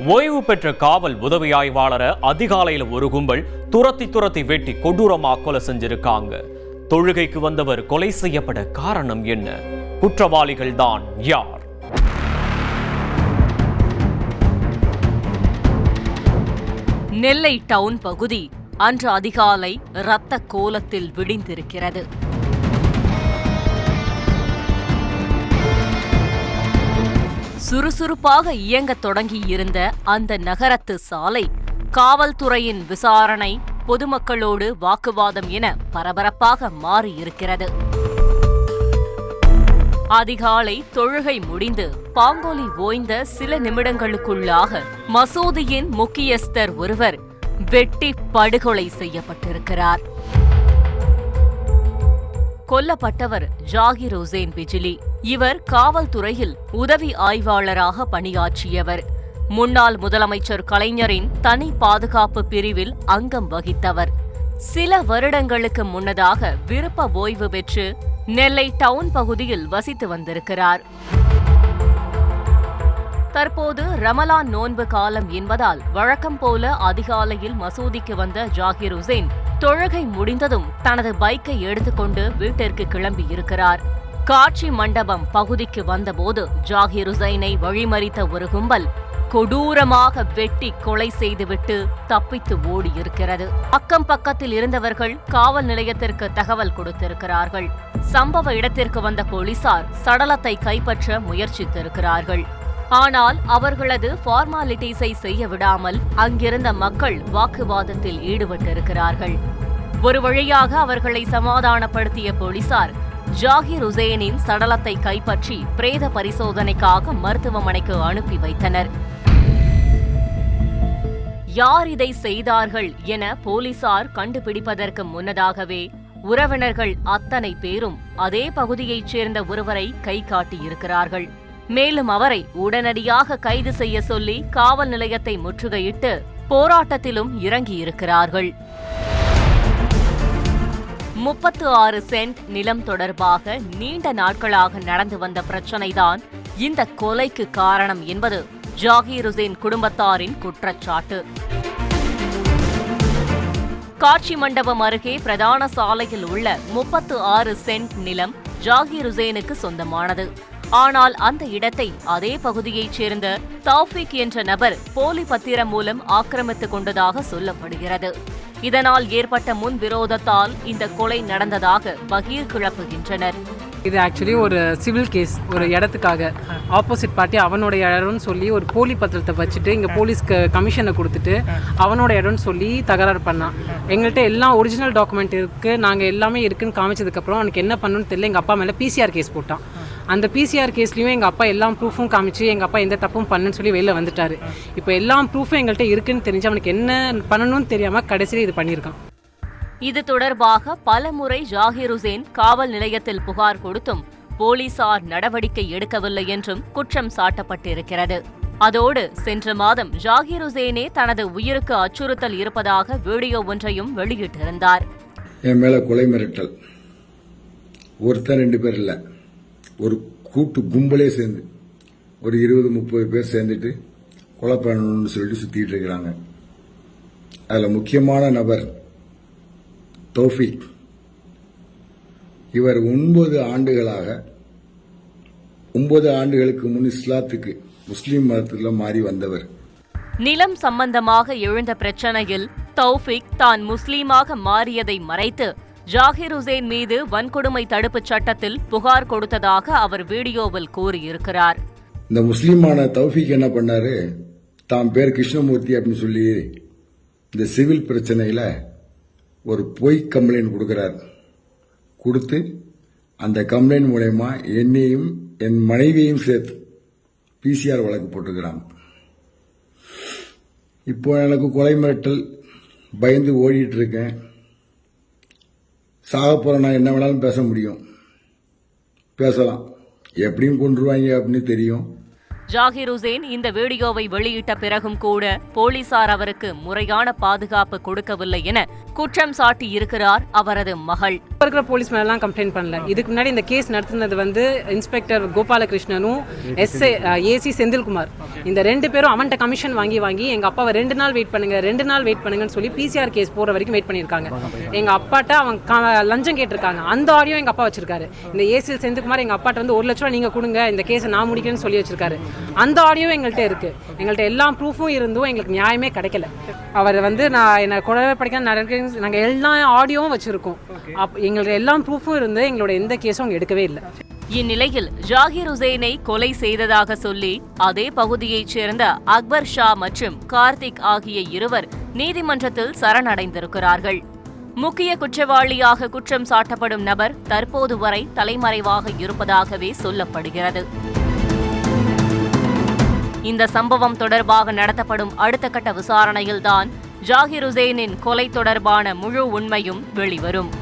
ஓய்வு பெற்ற காவல் உதவி ஆய்வாளரை அதிகாலையில் ஒரு கும்பல் துரத்தி துரத்தி வெட்டி கொடூரமா கொலை செஞ்சிருக்காங்க. தொழுகைக்கு வந்தவர் கொலை செய்யப்பட காரணம் என்ன? குற்றவாளிகள் தான் யார்? நெல்லை டவுன் பகுதி அன்று அதிகாலை இரத்த கோலத்தில் விடிந்திருக்கிறது சுறுசுறுப்பாக இயங்கத் தொடங்கியிருந்த அந்த நகரத்து சாலை காவல்துறையின் விசாரணை பொதுமக்களோடு வாக்குவாதம் என பரபரப்பாக மாறியிருக்கிறது. அதிகாலை தொழுகை முடிந்து பாங்கோலி ஓய்ந்த சில நிமிடங்களுக்குள்ளாக மசூதியின் முக்கியஸ்தர் ஒருவர் வெட்டி படுகொலை செய்யப்பட்டிருக்கிறார். கொல்லப்பட்டவர் ஜாகிர் ஹுசேன் பிஜிலி. இவர் காவல்துறையில் உதவி ஆய்வாளராக பணியாற்றியவர். முன்னாள் முதலமைச்சர் கலைஞரின் தனி பாதுகாப்பு பிரிவில் அங்கம் வகித்தவர். சில வருடங்களுக்கு முன்னதாக விருப்ப ஓய்வு பெற்று நெல்லை டவுன் பகுதியில் வசித்து வந்திருக்கிறார். தற்போது ரமலான் நோன்பு காலம் என்பதால் வழக்கம் போல அதிகாலையில் மசூதிக்கு வந்த ஜாகிர் உசேன் தொழுகை முடிந்ததும் தனது பைக்கை எடுத்துக்கொண்டு வீட்டிற்கு கிளம்பி இருக்கிறார் காட்சி மண்டபம் பகுதிக்கு வந்தபோது ஜாகிர் ஹுசைனை வழிமறித்த ஒரு கும்பல் கொடூரமாக வெட்டி கொலை செய்துவிட்டு தப்பித்து ஓடியிருக்கிறது. அக்கம் பக்கத்தில் இருந்தவர்கள் காவல் நிலையத்திற்கு தகவல் கொடுத்திருக்கிறார்கள். சம்பவ இடத்திற்கு வந்த போலீசார் சடலத்தை கைப்பற்ற முயற்சித்திருக்கிறார்கள். ஆனால் அவர்களது ஃபார்மாலிட்டிஸை செய்ய விடாமல் அங்கிருந்த மக்கள் வாக்குவாதத்தில் ஈடுபட்டிருக்கிறார்கள். ஒரு வழியாக அவர்களை சமாதானப்படுத்திய போலீசார் ஜாகிர் உசேனின் சடலத்தை கைப்பற்றி பிரேத பரிசோதனைக்காக மருத்துவமனைக்கு அனுப்பி வைத்தனர். யார் இதை செய்தார்கள் என போலீசார் கண்டுபிடிப்பதற்கு முன்னதாகவே உறவினர்கள் அத்தனை பேரும் அதே பகுதியைச் சேர்ந்த ஒருவரை கை காட்டியிருக்கிறார்கள். மேலும் அவரை உடனடியாக கைது செய்ய சொல்லி காவல் நிலையத்தை முற்றுகையிட்டு போராட்டத்திலும் இறங்கியிருக்கிறார்கள். முப்பத்து ஆறு சென்ட் நிலம் தொடர்பாக நீண்ட நாட்களாக நடந்து வந்த பிரச்சனைதான் இந்த கொலைக்கு காரணம் என்பது ஜாகீர் ஹுசேன் குடும்பத்தாரின் குற்றச்சாட்டு. காட்சி மண்டபம் அருகே பிரதான சாலையில் உள்ள முப்பத்து ஆறு சென்ட் நிலம் ஜாகீர் ஹுசேனுக்கு சொந்தமானது. ஆனால் அந்த இடத்தை அதே பகுதியைச் சேர்ந்த தௌஃபிக் என்ற நபர் போலி பத்திரம் மூலம் ஆக்கிரமித்துக் கொண்டதாக சொல்லப்படுகிறது. இதனால் ஏற்பட்ட முன் விரோதத்தால் இந்த கொலை நடந்ததாக பகீர் கிளப்புகின்றனர். இது ஆக்சுவலி ஒரு சிவில் கேஸ் ஒரு இடத்துக்காக. ஆப்போசிட் பார்ட்டி அவனோட இடம்னு சொல்லி ஒரு போலி பத்திரத்தை வச்சுட்டு இங்கே போலீஸ்க்கு கமிஷனை கொடுத்துட்டு அவனோட இடம்னு சொல்லி தகராறு பண்ணான் எங்கள்கிட்ட எல்லாம் ஒரிஜினல் டாக்குமெண்ட் இருக்குது நாங்கள் எல்லாமே இருக்குன்னு காமிச்சதுக்கப்புறம் அவனுக்கு என்ன பண்ணணும்னு தெரியல. எங்கள் அப்பா மேலே பிசிஆர் கேஸ் போட்டான். அந்த பிசிஆர் கேஸ்லையும் எங்கள் அப்பா எல்லா ப்ரூஃபும் காமிச்சு எங்கள் அப்பா எந்த தப்பும் பண்ணுன்னு சொல்லி வெளில வந்துட்டாரு. இப்போ எல்லா ப்ரூஃபும் எங்கள்கிட்ட இருக்குன்னு தெரிஞ்சு அவனுக்கு என்ன பண்ணணும்னு தெரியாமல் கடைசியில் இது பண்ணியிருக்கான். இது தொடர்பாக பலமுறை ஜாகிர் ஹுசேன் காவல் நிலையத்தில் புகார் கொடுத்தும் போலீசார் நடவடிக்கை எடுக்கவில்லை என்றும் குற்றம் சாட்டப்பட்டிருக்கிறது. அதோடு சென்ற மாதம் ஜாகிர் ஹுசேனே தனது உயிருக்கு அச்சுறுத்தல் இருப்பதாக வீடியோ ஒன்றையும் வெளியிட்டிருந்தார். என் மேலே கொலை மிரட்டல். ஒருத்தன் ரெண்டு பேர் இல்லை. ஒரு கூட்டு கும்பலே சேர்ந்து ஒரு இருபது முப்பது பேர் சேர்ந்துட்டு கொலை பண்ணணும்னு சொல்லிட்டு சுத்திட்டு இருக்கிறாங்க. அதில் முக்கியமான நபர் தௌஃபிக். இவர் ஒன்பது ஆண்டுகளாக ஒன்பது ஆண்டுகளுக்கு முன் இஸ்லாத்துக்கு முஸ்லீம் மதத்தில் மாறி வந்தவர். நிலம் சம்பந்தமாக எழுந்த பிரச்சனையில் தௌஃபிக் தான் முஸ்லீமாக மாறியதை மறைத்து ஜாகிர் ஹுசேன் மீது வன்கொடுமை தடுப்புச் சட்டத்தில் புகார் கொடுத்ததாக அவர் வீடியோவில் கூறியிருக்கிறார். இந்த முஸ்லீமான தௌஃபிக் என்ன பண்ணாரு? தாம் பேர் கிருஷ்ணமூர்த்தி அப்படின்னு சொல்லி இந்த சிவில் பிரச்சனையில் ஒரு பொய் கம்ப்ளைண்ட் கொடுக்குறார். கொடுத்து அந்த கம்ப்ளைண்ட் மூலயமா என்னையும் என் மனைவியையும் சேர்த்து பிசிஆர் வழக்கு போட்டுக்கிறாங்க இப்போ எனக்கு கொலை மிரட்டல் பயந்து ஓடிட்டு இருக்கேன். சாக நான் என்ன வேணாலும் பேச முடியும். பேசலாம். எப்படியும் கொண்டுருவாங்க அப்படின்னு தெரியும். ஜாகிர் ஹுசேன் இந்த வீடியோவை வெளியிட்ட பிறகும் கூட போலீசார் அவருக்கு முறையான பாதுகாப்பு கொடுக்கவில்லை என குற்றம் சாட்டி இருக்கிறார் அவரது மகள். இப்ப இருக்கிற போலீஸ் மேலாம் கம்ப்ளைண்ட் பண்ணல. இதுக்கு முன்னாடி இந்த கேஸ் நடத்துனது வந்து இன்ஸ்பெக்டர் கோபாலகிருஷ்ணனும் எஸ்ஏ ஏசி செந்தில்குமார். இந்த ரெண்டு பேரும் அவன்கிட்ட கமிஷன் வாங்கி வாங்கி எங்க அப்பாவை ரெண்டு நாள் வெயிட் பண்ணுங்க ரெண்டு நாள் வெயிட் பண்ணுங்கன்னு சொல்லி பிசிஆர் கேஸ் போற வரைக்கும் வெயிட் பண்ணியிருக்காங்க. எங்க அப்பாட்ட அவன் லஞ்சம் கேட்டிருக்காங்க. அந்த ஆடியோ எங்க அப்பா வச்சிருக்காரு. இந்த ஏசி செந்தில்குமார் எங்க அப்பாட்ட வந்து ஒரு லட்ச ரூபா நீங்க கொடுங்க இந்த கேஸை நான் முடிக்கிறேன்னு சொல்லி வச்சிருக்காரு. அந்த ஆடியோ எங்கள்கிட்ட இருக்கு. எங்கள்கிட்ட எல்லா ப்ரூஃபும் இருந்தும் எங்களுக்கு நியாயமே கிடைக்கல. அவர் வந்து நான் என்ன குழந்தை படிக்க நடக்க நாங்கள் எல்லா ஆடியோவும் வச்சிருக்கோம். அப் எங்களுக்கு எல்லா ப்ரூஃபும் இருந்து எங்களோட எந்த கேஸும் அவங்க எடுக்கவே இல்லை. இந்நிலையில் ஜாகிர் உசேனை கொலை செய்ததாக சொல்லி அதே பகுதியைச் சேர்ந்த அக்பர் ஷா மற்றும் கார்த்திக் ஆகிய இருவர் நீதிமன்றத்தில் சரணடைந்திருக்கிறார்கள். முக்கிய குற்றவாளியாக குற்றம் சாட்டப்படும் நபர் தற்போது வரை தலைமறைவாக இருப்பதாகவே சொல்லப்படுகிறது. இந்த சம்பவம் தொடர்பாக நடத்தப்படும் அடுத்த கட்ட விசாரணையில்தான் ஜாகிர் உசேனின் கொலை தொடர்பான முழு உண்மையும் வெளிவரும்.